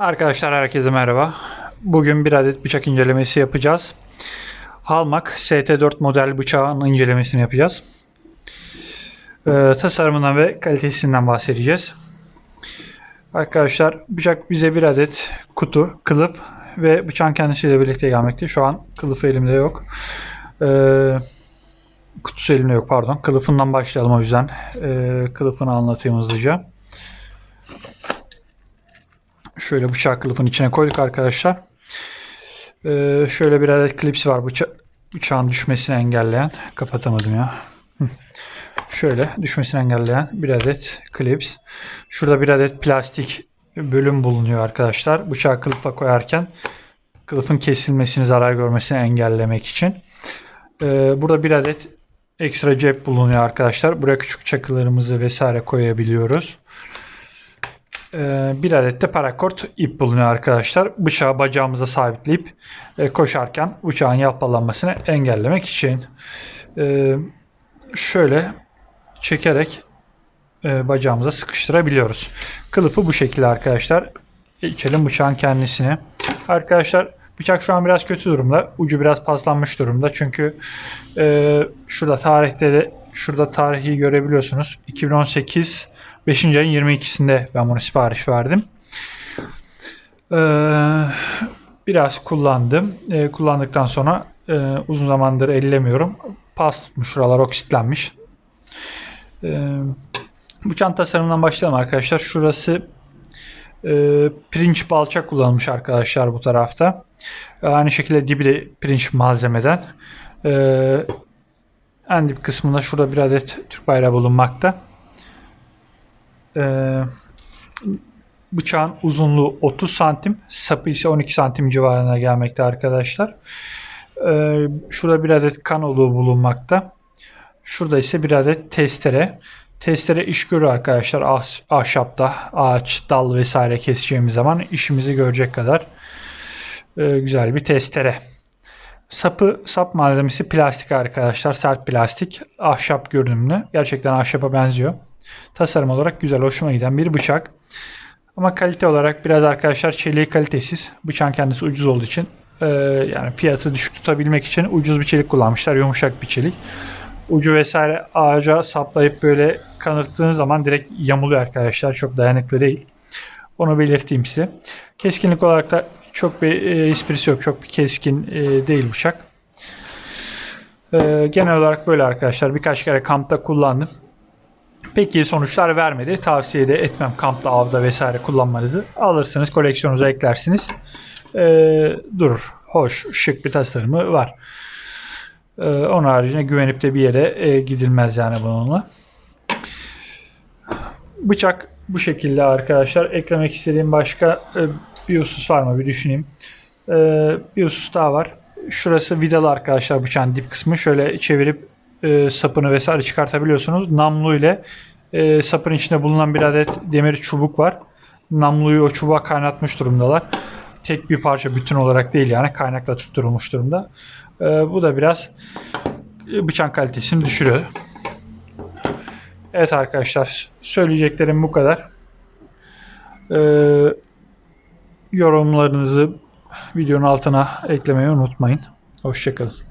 Arkadaşlar herkese merhaba. Bugün bir adet bıçak incelemesi yapacağız. Halmak ST4 model bıçağın incelemesini yapacağız. Ee, tasarımından ve kalitesinden bahsedeceğiz. Arkadaşlar bıçak bize bir adet kutu, kılıf ve bıçağın kendisiyle birlikte gelmekte. Şu an kılıfı elimde yok. Ee, kutusu elimde yok pardon. Kılıfından başlayalım o yüzden. Ee, kılıfını anlatayım hızlıca. Şöyle bıçak kılıfın içine koyduk arkadaşlar. Ee, şöyle bir adet klips var bıça bıçağın düşmesini engelleyen. Kapatamadım ya. Şöyle düşmesini engelleyen bir adet klips. Şurada bir adet plastik bölüm bulunuyor arkadaşlar. Bıçağı kılıfa koyarken kılıfın kesilmesini, zarar görmesini engellemek için. Ee, burada bir adet ekstra cep bulunuyor arkadaşlar. Buraya küçük çakılarımızı vesaire koyabiliyoruz. Ee, bir adet de parakort ip bulunuyor arkadaşlar. Bıçağı bacağımıza sabitleyip e, koşarken bıçağın yalpalanmasını engellemek için. Ee, şöyle çekerek e, bacağımıza sıkıştırabiliyoruz. Kılıfı bu şekilde arkadaşlar. İçelim bıçağın kendisini. Arkadaşlar bıçak şu an biraz kötü durumda. Ucu biraz paslanmış durumda. Çünkü e, şurada tarihte de şurada tarihi görebiliyorsunuz. 2018 5. ayın 22'sinde ben bunu sipariş verdim. Ee, biraz kullandım. Ee, kullandıktan sonra e, uzun zamandır ellemiyorum. Pas tutmuş şuralar oksitlenmiş. Ee, bıçağın tasarımından başlayalım arkadaşlar. Şurası e, pirinç balça kullanılmış arkadaşlar bu tarafta. Aynı şekilde dibi de pirinç malzemeden. Ee, en dip kısmında şurada bir adet Türk bayrağı bulunmakta. Ee, bıçağın uzunluğu 30 santim, sapı ise 12 santim civarına gelmekte arkadaşlar. Ee, şurada bir adet kan oluğu bulunmakta. Şurada ise bir adet testere. Testere iş görür arkadaşlar. Ah, ahşapta ağaç, dal vesaire keseceğimiz zaman işimizi görecek kadar e, güzel bir testere. Sapı, sap malzemesi plastik arkadaşlar. Sert plastik. Ahşap görünümlü. Gerçekten ahşapa benziyor. Tasarım olarak güzel, hoşuma giden bir bıçak. Ama kalite olarak biraz arkadaşlar çeliği kalitesiz. Bıçağın kendisi ucuz olduğu için e, yani fiyatı düşük tutabilmek için ucuz bir çelik kullanmışlar. Yumuşak bir çelik. Ucu vesaire ağaca saplayıp böyle kanırttığınız zaman direkt yamuluyor arkadaşlar. Çok dayanıklı değil. Onu belirteyim size. Keskinlik olarak da çok bir e, esprisi yok. Çok bir keskin e, değil bıçak. E, genel olarak böyle arkadaşlar. Birkaç kere kampta kullandım. Pek iyi sonuçlar vermedi. Tavsiye de etmem kampta, avda vesaire kullanmanızı. Alırsınız, koleksiyonunuza eklersiniz. E, durur. Hoş, şık bir tasarımı var. E, onun haricinde güvenip de bir yere e, gidilmez yani bununla. Bıçak bu şekilde arkadaşlar. Eklemek istediğim başka e, bir husus var mı bir düşüneyim. E, bir husus daha var. Şurası vidalı arkadaşlar bıçağın dip kısmı. Şöyle çevirip e, sapını vesaire çıkartabiliyorsunuz. Namlu ile e, sapın içinde bulunan bir adet demir çubuk var. Namluyu o çubuğa kaynatmış durumdalar. Tek bir parça bütün olarak değil yani kaynakla tutturulmuş durumda. E, bu da biraz e, bıçağın kalitesini düşürüyor. Evet arkadaşlar söyleyeceklerim bu kadar. Ee, yorumlarınızı videonun altına eklemeyi unutmayın. Hoşçakalın.